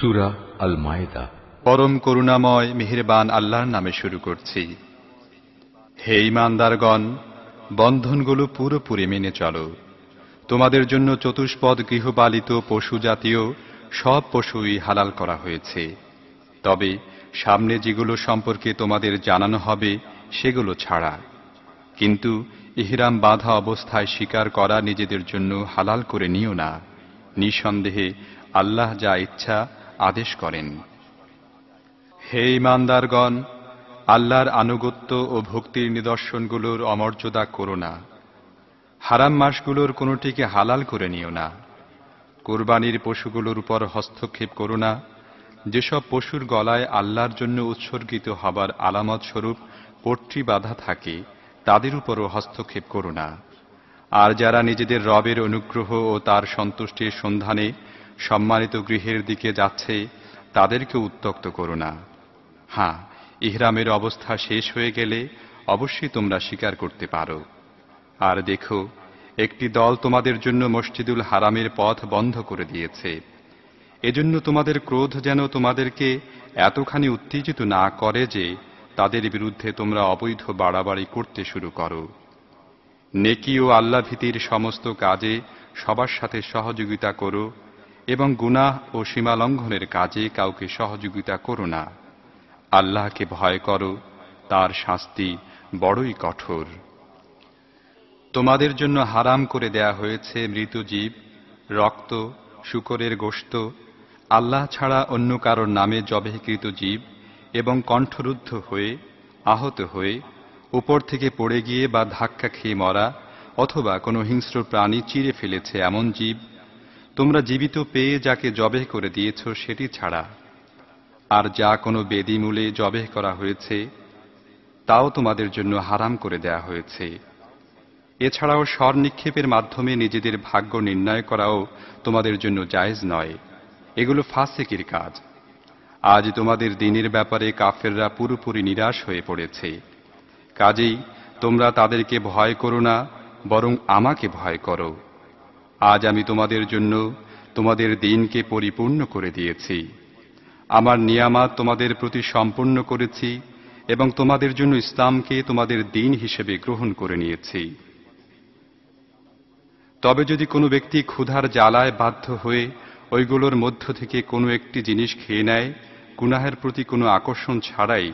সুরা আল মায়েদা পরম করুণাময় মেহেরবান আল্লাহর নামে শুরু করছি। হে ইমানদারগণ বন্ধনগুলো পুরোপুরি মেনে চলো। তোমাদের জন্য চতুষ্পদ গৃহপালিত পশু জাতীয় সব পশুই হালাল করা হয়েছে। তবে সামনে যেগুলো সম্পর্কে তোমাদের জানানো হবে, সেগুলো ছাড়া। কিন্তু ইহরাম বাঁধা অবস্থায় স্বীকার করা নিজেদের জন্য হালাল করে নিও না। নিঃসন্দেহে আল্লাহ যা ইচ্ছা আদেশ করেন। হে ইমানদারগণ, আল্লাহর আনুগত্য ও ভক্তির নিদর্শনগুলোর অমর্যাদা করো না। হারাম মাসগুলোর কোনোটিকে হালাল করে নিও না। কোরবানির পশুগুলোর উপর হস্তক্ষেপ করো না। যেসব পশুর গলায় আল্লাহর জন্য উৎসর্গিত হবার আলামত স্বরূপ পট্টি বাধা থাকে, তাদের উপরও হস্তক্ষেপ করো না। আর যারা নিজেদের রবের অনুগ্রহ ও তার সন্তুষ্টির সন্ধানে সম্মানিত গৃহের দিকে যাচ্ছে তাদেরকে উত্তক্ত করো না। হ্যাঁ ইহরামের অবস্থা শেষ হয়ে গেলে অবশ্যই তোমরা স্বীকার করতে পারো। আর দেখো, একটি দল তোমাদের জন্য মসজিদুল হারামের পথ বন্ধ করে দিয়েছে। এজন্য তোমাদের ক্রোধ যেন তোমাদেরকে এতখানি উত্তেজিত না করে যে তাদের বিরুদ্ধে তোমরা অবৈধ বাড়াবাড়ি করতে শুরু করো। নেকি ও আল্লাভীতির সমস্ত কাজে সবার সাথে সহযোগিতা করো এবং গুনাহ ও সীমালঙ্ঘনের কাজে কাউকে সহযোগিতা করো না। আল্লাহকে ভয় করো, তার শাস্তি বড়ই কঠোর। তোমাদের জন্য হারাম করে দেয়া হয়েছে মৃত জীব, রক্ত, শুকরের গোশত। আল্লাহ ছাড়া অন্য কারোর নামে জবেহকৃত জীব এবং কণ্ঠরুদ্ধ হয়ে, আহত হয়ে, উপর থেকে পড়ে গিয়ে বা ধাক্কা খেয়ে মরা অথবা কোনো হিংস্র প্রাণী চিরে ফেলেছে এমন জীব তোমরা জীবিত পেয়ে যাকে জবেহ করে দিয়েছ সেটি ছাড়া। আর যা কোনো বেদিমূলে জবেহ করা হয়েছে, তাও তোমাদের জন্য হারাম করে দেয়া হয়েছে। এছাড়াও স্বর নিক্ষেপের মাধ্যমে নিজেদের ভাগ্য নির্ণয় করাও তোমাদের জন্য জায়েজ নয়। এগুলো ফাসেকের কাজ। আজ তোমাদের দিনের ব্যাপারে কাফেররা পুরোপুরি নিরাশ হয়ে পড়েছে। কাজেই তোমরা তাদেরকে ভয় করো না, বরং আমাকে ভয় করো। আজ আমি তোমাদের জন্য তোমাদের দিনকে পরিপূর্ণ করে দিয়েছি। আমার নিয়ামাত তোমাদের প্রতি সম্পূর্ণ করেছি এবং তোমাদের জন্য ইসলামকে তোমাদের দিন হিসেবে গ্রহণ করে নিয়েছি। তবে যদি কোনো ব্যক্তি ক্ষুধার জ্বালায় বাধ্য হয়ে ওইগুলোর মধ্য থেকে কোনো একটি জিনিস খেয়ে নেয়, গুনাহের প্রতি কোনো আকর্ষণ ছাড়াই,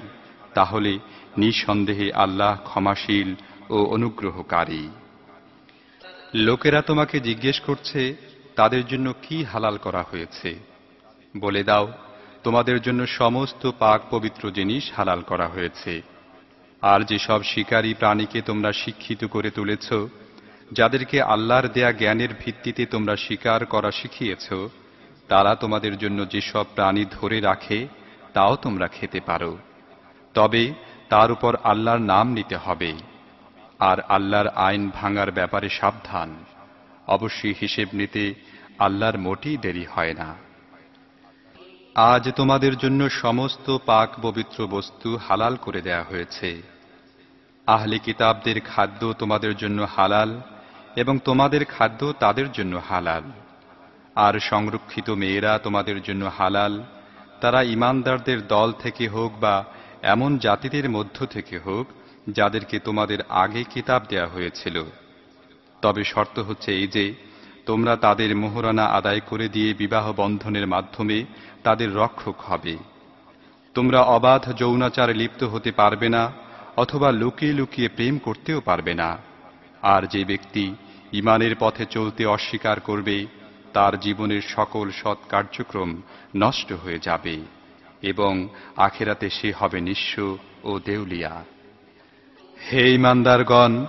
তাহলে নিঃসন্দেহে আল্লাহ ক্ষমাশীল ও অনুগ্রহকারী। লোকেরা তোমাকে জিজ্ঞেস করছে, তাদের জন্য কি হালাল করা হয়েছে? বলে দাও, তোমাদের জন্য সমস্ত পাক পবিত্র জিনিস হালাল করা হয়েছে। আর যেসব শিকারী প্রাণীকে তোমরা শিক্ষিত করে তুলেছ, যাদেরকে আল্লাহর দেয়া জ্ঞানের ভিত্তিতে তোমরা শিকার করা শিখিয়েছ, তারা তোমাদের জন্য যেসব প্রাণী ধরে রাখে, তাও তোমরা খেতে পারো। তবে তার উপর আল্লাহর নাম নিতে হবে। আর আল্লাহর আইন ভাঙার ব্যাপারে সাবধান। অবশ্যই হিসেব নিতে আল্লাহর মোটেই দেরি হয় না। আজ তোমাদের জন্য সমস্ত পাক পবিত্র বস্তু হালাল করে দেয়া হয়েছে। আহলে কিতাবদের খাদ্য তোমাদের জন্য হালাল এবং তোমাদের খাদ্য তাদের জন্য হালাল। আর সংরক্ষিত মেয়েরা তোমাদের জন্য হালাল, তারা ইমানদারদের দল থেকে হোক বা এমন জাতিদের মধ্য থেকে হোক যাদেরকে তোমাদের আগে কিতাব দেয়া হয়েছিল। তবে শর্ত হচ্ছে এই যে, তোমরা তাদের মোহরানা আদায় করে দিয়ে বিবাহ বন্ধনের মাধ্যমে তাদের রক্ষক হবে। তোমরা অবাধ যৌনাচারে লিপ্ত হতে পারবে না, অথবা লুকিয়ে লুকিয়ে প্রেম করতেও পারবে না। আর যে ব্যক্তি ইমানের পথে চলতে অস্বীকার করবে, তার জীবনের সকল সৎ কার্যক্রম নষ্ট হয়ে যাবে, এবং আখেরাতে সে হবে নিঃস্ব ও দেউলিয়া। হে ইমানদারগণ,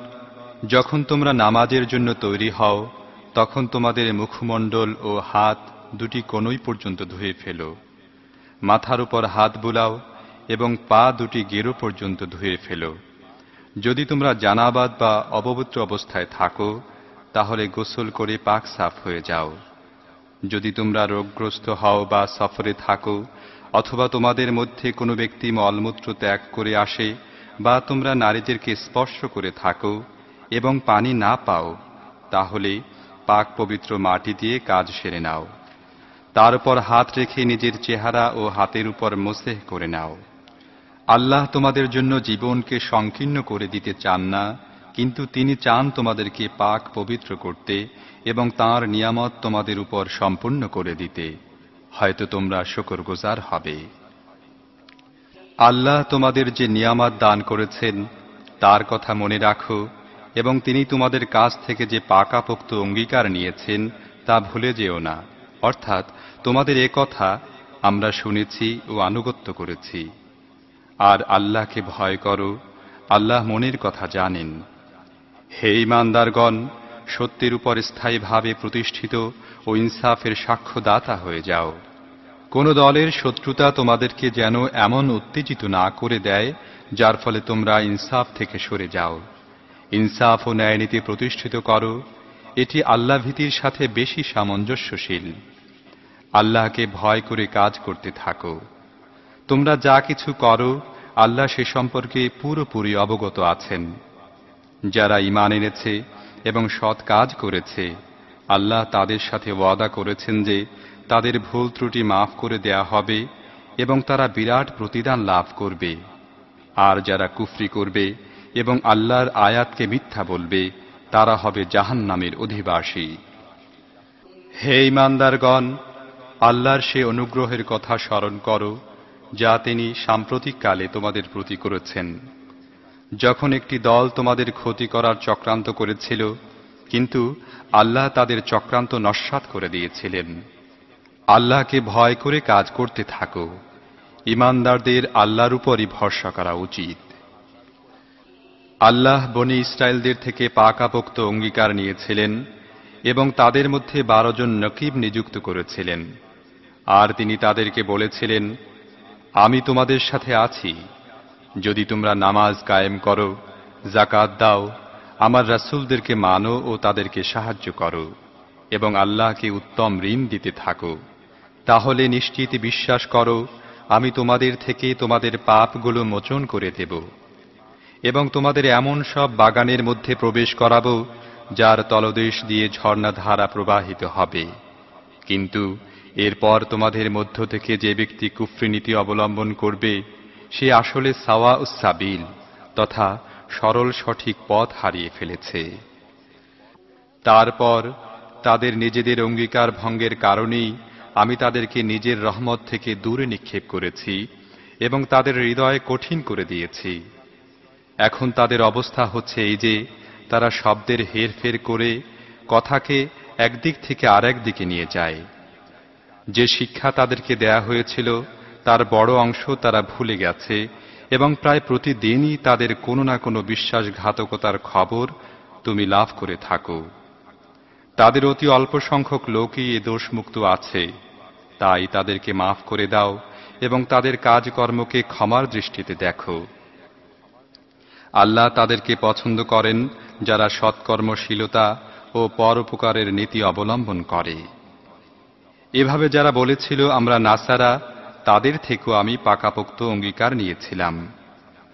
যখন তোমরা নামাজের জন্য তৈরি হও, তখন তোমাদের মুখমণ্ডল ও হাত দুটি কোনই পর্যন্ত ধুয়ে ফেলো। মাথার উপর হাত বুলাও এবং পা দুটি গেরো পর্যন্ত ধুয়ে ফেলো। যদি তোমরা জানাবাদ বা অপবিত্র অবস্থায় থাকো, তাহলে গোসল করে পাক সাফ হয়ে যাও। যদি তোমরা রোগগ্রস্ত হও বা সফরে থাকো, অথবা তোমাদের মধ্যে কোনো ব্যক্তি মলমূত্র ত্যাগ করে আসে বা তোমরা নারীদেরকে স্পর্শ করে থাকো এবং পানি না পাও, তাহলে পাক পবিত্র মাটি দিয়ে কাজ সেরে নাও। তার উপর হাত রেখে নিজের চেহারা ও হাতের উপর মোসেহ করে নাও। আল্লাহ তোমাদের জন্য জীবনকে সংকীর্ণ করে দিতে চান না, কিন্তু তিনি চান তোমাদেরকে পাক পবিত্র করতে এবং তার নিয়ামত তোমাদের উপর সম্পূর্ণ করে দিতে। হয়তো তোমরা শকর গোজার হবে। আল্লাহ তোমাদের যে নিয়ামত দান করেছেন, তার কথা মনে রাখো এবং তিনি তোমাদের কাছ থেকে যে পাকাপোক্ত অঙ্গীকার নিয়েছেন, তা ভুলে যেও না। অর্থাৎ তোমাদের এ কথা আমরা শুনেছি ও আনুগত্য করেছি। আর আল্লাহকে ভয় করো, আল্লাহ মনের কথা জানেন। হে ইমানদারগণ সত্যের উপর স্থায়ীভাবে প্রতিষ্ঠিত ও ইনসাফের সাক্ষ্যদাতা হয়ে যাও। কোন দলের শত্রুতা তোমাদেরকে যেন এমন উত্তেজিত না করে দেয়, যার ফলে তোমরা ইনসাফ থেকে সরে যাও। ইনসাফ ও ন্যায়নীতি প্রতিষ্ঠিত করো। এটি আল্লাহ ভীতির সাথে বেশি সামঞ্জস্যশীল। আল্লাহকে ভয় করে কাজ করতে থাকো। তোমরা যা কিছু করো, আল্লাহ সে সম্পর্কে পুরোপুরি অবগত আছেন। যারা ইমান এনেছে এবং সৎ কাজ করেছে, আল্লাহ তাদের সাথে ওয়াদা করেছেন যে তাদের ভুল ত্রুটি মাফ করে দেয়া হবে এবং তারা বিরাট প্রতিদান লাভ করবে। আর যারা কুফরি করবে এবং আল্লাহর আয়াতকে মিথ্যা বলবে, তারা হবে জাহান নামের অধিবাসী। হে ইমানদারগণ আল্লাহর সে অনুগ্রহের কথা স্মরণ করো, যা তিনি সাম্প্রতিককালে তোমাদের প্রতি করেছেন। যখন একটি দল তোমাদের ক্ষতি করার চক্রান্ত করেছিল, কিন্তু আল্লাহ তাদের চক্রান্ত নস্বাত করে দিয়েছিলেন। আল্লাহকে ভয় করে কাজ করতে থাকো। ইমানদারদের আল্লাহর উপরই ভরসা করা উচিত। আল্লাহ বনি ইসরায়েলদের থেকে পাকাপোক্ত অঙ্গীকার নিয়েছিলেন এবং তাদের মধ্যে বারো জন নকিব নিযুক্ত করেছিলেন। আর তিনি তাদেরকে বলেছিলেন, আমি তোমাদের সাথে আছি। যদি তোমরা নামাজ কায়েম করো জাকাত দাও, আমার রাসুলদেরকে মানো ও তাদেরকে সাহায্য করো এবং আল্লাহকে উত্তম ঋণ দিতে থাকো। তাহলে নিশ্চিত বিশ্বাস করো, আমি তোমাদের থেকে তোমাদের পাপগুলো মোচন করে দেব। এবং তোমাদের এমন সব বাগানের মধ্যে প্রবেশ করাবো, যার তলদেশ দিয়ে ঝর্ণাধারা প্রবাহিত হবে। কিন্তু এরপর তোমাদের মধ্য থেকে যে ব্যক্তি কুফরিনীতি অবলম্বন করবে, সে আসলে সাওয়া উসাবিল তথা সরল সঠিক পথ হারিয়ে ফেলেছে। তারপর তাদের নিজেদের অঙ্গীকার ভঙ্গের কারণেই আমি তাদেরকে নিজের রহমত থেকে দূরে নিক্ষেপ করেছি এবং তাদের হৃদয় কঠিন করে দিয়েছি। এখন তাদের অবস্থা হচ্ছে এই যে, তারা শব্দের হেরফের করে কথাকে একদিক থেকে আরেক দিকে নিয়ে যায়। যে শিক্ষা তাদেরকে দেয়া হয়েছিল, তার বড় অংশ তারা ভুলে গেছে এবং প্রায় প্রতিদিনই তাদের কোনো না কোনো বিশ্বাসঘাতকতার খবর তুমি লাভ করে থাকো। তাদের অতি অল্প সংখ্যক লোকই এ দোষমুক্ত আছে। তাই তাদেরকে মাফ করে দাও এবং তাদের কাজকর্মকে ক্ষমার দৃষ্টিতে দেখো। আল্লাহ তাদেরকে পছন্দ করেন যারা সৎকর্মশীলতা ও পরোপকারের নীতি অবলম্বন করে। এভাবে যারা বলেছিল, আমরা নাসারা, তাদের থেকেও আমি পাকাপোক্ত অঙ্গীকার নিয়েছিলাম।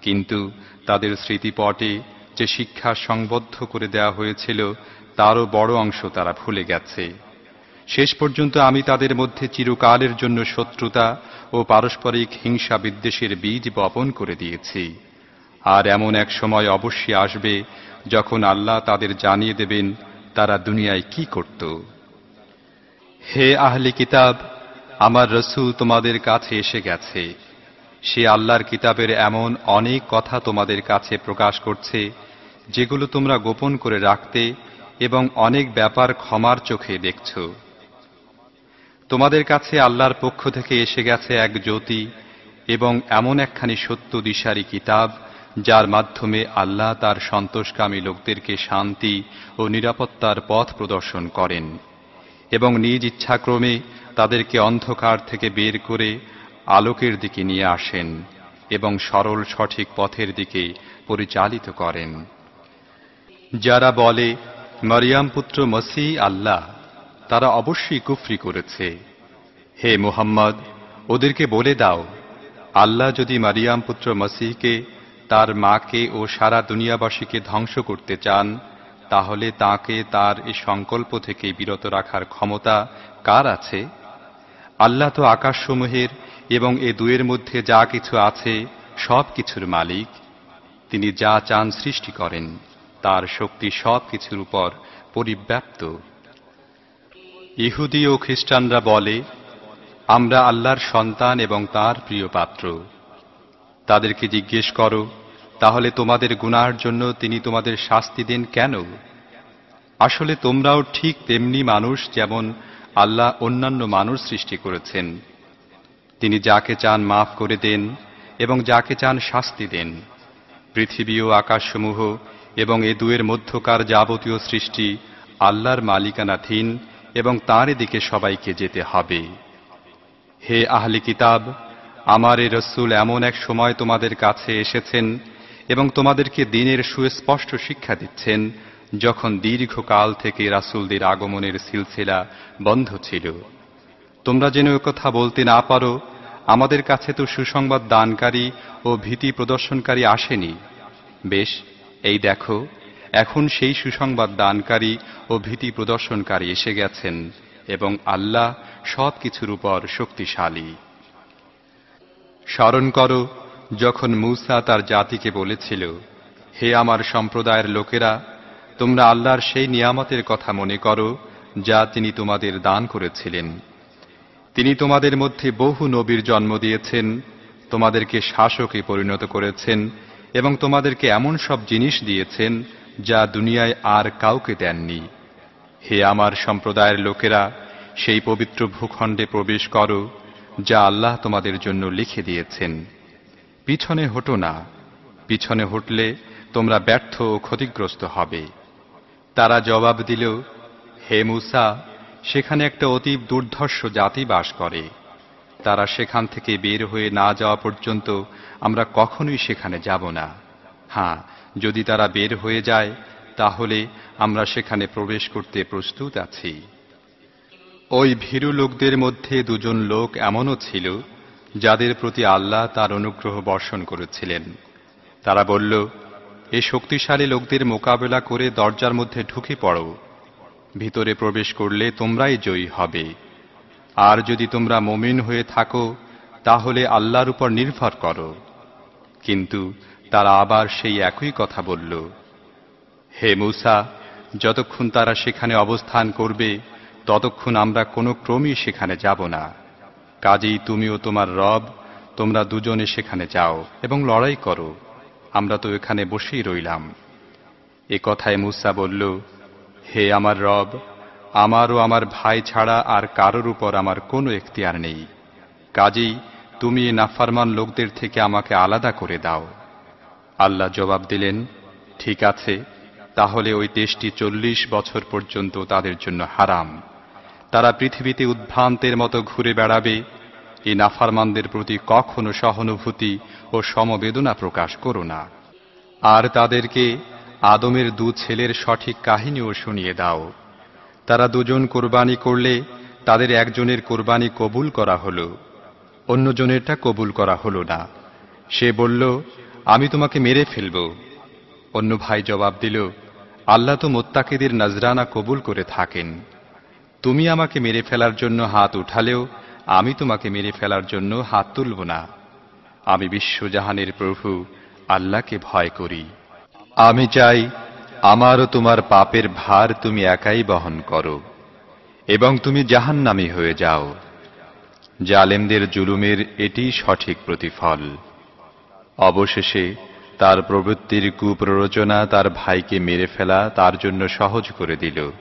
কিন্তু তাদের স্মৃতিপটে যে শিক্ষা সংবদ্ধ করে দেওয়া হয়েছিল তারও বড় অংশ তারা ভুলে গেছে। শেষ পর্যন্ত আমি তাদের মধ্যে চিরকালের জন্য শত্রুতা ও পারস্পরিক হিংসা বিদ্বেষের বীজ বপন করে দিয়েছি। আর এমন এক সময় অবশ্যই আসবে যখন আল্লাহ তাদের জানিয়ে দেবেন তারা দুনিয়ায় কি করত। হে আহলি কিতাব, আমার রসুল তোমাদের কাছে এসে গেছে। সে আল্লাহর কিতাবের এমন অনেক কথা তোমাদের কাছে প্রকাশ করছে, যেগুলো তোমরা গোপন করে রাখতে এবং অনেক ব্যাপার ক্ষমার চোখে দেখছ। তোমাদের কাছে আল্লাহর পক্ষ থেকে এসে গেছে এক জ্যোতি এবং এমন একখানি সত্য দিশারি কিতাব, যার মাধ্যমে আল্লাহ তার সন্তোষকামী লোকদেরকে শান্তি ও নিরাপত্তার পথ প্রদর্শন করেন এবং নিজ ইচ্ছাক্রমে তাদেরকে অন্ধকার থেকে বের করে আলোকের দিকে নিয়ে আসেন এবং সরল সঠিক পথের দিকে পরিচালিত করেন। যারা বলে মরিয়াম পুত্র মসি আল্লাহ, তারা অবশ্যই কুফরি করেছে। হে মুহাম্মদ, ওদেরকে বলে দাও, আল্লাহ যদি মারিয়াম পুত্র মসিহকে, তার মাকে ও সারা দুনিয়াবাসীকে ধ্বংস করতে চান, তাহলে তাকে তার এই সংকল্প থেকে বিরত রাখার ক্ষমতা কার আছে? আল্লাহ তো আকাশসমূহের এবং এ দুয়ের মধ্যে যা কিছু আছে সব কিছুর মালিক। তিনি যা চান সৃষ্টি করেন। তার শক্তি সব কিছুর উপর পরিব্যাপ্ত। ইহুদি ও খ্রিস্টানরা বলে, আমরা আল্লাহর সন্তান এবং তার প্রিয় পাত্র। তাদেরকে জিজ্ঞেস করো, তাহলে তোমাদের গুনার জন্য তিনি তোমাদের শাস্তি দেন কেন? আসলে তোমরাও ঠিক তেমনি মানুষ যেমন আল্লাহ অন্যান্য মানুষ সৃষ্টি করেছেন। তিনি যাকে চান মাফ করে দেন এবং যাকে চান শাস্তি দেন। পৃথিবী ও আকাশসমূহ এবং এ দুয়ের মধ্যকার যাবতীয় সৃষ্টি আল্লাহর মালিকানাধীন এবং তাঁর দিকে সবাইকে যেতে হবে। হে আহলি কিতাব, আমার এ রসুল এমন এক সময় তোমাদের কাছে এসেছেন এবং তোমাদেরকে দিনের সুস্পষ্ট শিক্ষা দিচ্ছেন যখন দীর্ঘকাল থেকে রাসুলদের আগমনের সিলসিলা বন্ধ ছিল। তোমরা যেন কথা বলতে না পারো, আমাদের কাছে তো সুসংবাদ দানকারী ও ভীতি প্রদর্শনকারী আসেনি। বেশ এই দেখো, এখন সেই সুসংবাদ দানকারী ও ভীতি প্রদর্শনকারী এসে গেছেন এবং আল্লাহ সব কিছুর উপর শক্তিশালী। স্মরণ করো, যখন মূসা তার জাতিকে বলেছিল, হে আমার সম্প্রদায়ের লোকেরা, তোমরা আল্লাহর সেই নিয়ামতের কথা মনে করো, যা তিনি তোমাদের দান করেছিলেন। তিনি তোমাদের মধ্যে বহু নবীর জন্ম দিয়েছেন, তোমাদেরকে শাসকে পরিণত করেছেন এবং তোমাদেরকে এমন সব জিনিস দিয়েছেন যা দুনিয়ায় আর কাউকে দেননি। হে আমার সম্প্রদায়ের লোকেরা, সেই পবিত্র ভূখণ্ডে প্রবেশ করো, যা আল্লাহ তোমাদের জন্য লিখে দিয়েছেন। পিছনে হটো না, পিছনে হটলে তোমরা ব্যর্থ ও ক্ষতিগ্রস্ত হবে। তারা জবাব দিল, হে মুসা, সেখানে একটা অতীব দুর্ধর্ষ জাতি বাস করে। তারা সেখান থেকে বের হয়ে না যাওয়া পর্যন্ত আমরা কখনোই সেখানে যাব না। হ্যাঁ যদি তারা বের হয়ে যায়, তাহলে আমরা সেখানে প্রবেশ করতে প্রস্তুত আছি। ওই ভীরু লোকদের মধ্যে দুজন লোক এমনও ছিল, যাদের প্রতি আল্লাহ তার অনুগ্রহ বর্ষণ করেছিলেন। তারা বলল, এ শক্তিশালী লোকদের মোকাবেলা করে দরজার মধ্যে ঢুকে পড়ো। ভিতরে প্রবেশ করলে তোমরাই জয়ী হবে। আর যদি তোমরা মমিন হয়ে থাকো, তাহলে আল্লাহর উপর নির্ভর করো। কিন্তু তারা আবার সেই একই কথা বলল, হে মুসা, যতক্ষণ তারা সেখানে অবস্থান করবে, ততক্ষণ আমরা কোনো ক্রমই সেখানে যাব না। কাজেই তুমিও তোমার রব, তোমরা দুজনে সেখানে যাও এবং লড়াই করো। আমরা তো এখানে বসেই রইলাম। এ কথায় মুসা বলল, হে আমার রব আমার ও আমার ভাই ছাড়া আর কারোর উপর আমার কোনো এখতিয়ার নেই। কাজেই তুমি নাফারমান লোকদের থেকে আমাকে আলাদা করে দাও। আল্লাহ জবাব দিলেন, ঠিক আছে, তাহলে ওই দেশটি চল্লিশ বছর পর্যন্ত তাদের জন্য হারাম। তারা পৃথিবীতে উদ্ভ্রান্তের মতো ঘুরে বেড়াবে। এই নাফারমানদের প্রতি কখনো সহানুভূতি ও সমবেদনা প্রকাশ করো না। আর তাদেরকে আদমের দু ছেলের সঠিক কাহিনীও শুনিয়ে দাও। তারা দুজন কোরবানি করলে তাদের একজনের কোরবানি কবুল করা হলো, অন্যজনেরটা কবুল করা হলো না। সে বলল, আমি তোমাকে মেরে ফেলব। অন্য ভাই জবাব দিল, আল্লাহ তো মোত্তাকিদের নজরানা কবুল করে থাকেন। তুমি আমাকে মেরে ফেলার জন্য হাত উঠালেও আমি তোমাকে মেরে ফেলার জন্য হাত তুলব না। আমি বিশ্বজাহানের প্রভু, আল্লাহকে ভয় করি। আমি চাই আমারও তোমার পাপের ভার তুমি একাই বহন করো, এবং তুমি জাহান্নামি হয়ে যাও। জালেমদের জুলুমের এটি সঠিক প্রতিফল। অবশেষে তার প্রবৃত্তির কুপ্ররোচনা তার ভাইকে মেরে ফেলা তার জন্য সহজ করে দিল,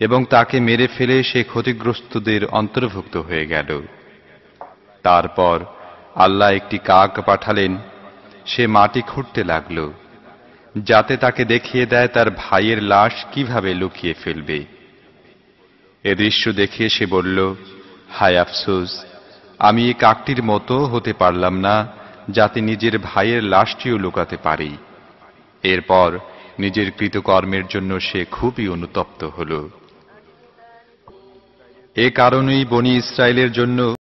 এবং তাকে মেরে ফেলে সে ক্ষতিগ্রস্তদের অন্তর্ভুক্ত হয়ে গেল। তারপর আল্লাহ একটি কাক পাঠালেন, সে মাটি খুঁড়তে লাগল। যাতে তাকে দেখিয়ে দেয় তার ভাইয়ের লাশ কীভাবে লুকিয়ে ফেলবে। এ দৃশ্য দেখে সে বলল, হায় আফসোস, আমি এই কাকটির মতো হতে পারলাম না যাতে নিজের ভাইয়ের লাশটিও লুকাতে পারি। এরপর নিজের কৃতকর্মের জন্য সে খুবই অনুতপ্ত হল। এ কারণেই বনি ইসরায়েলের জন্য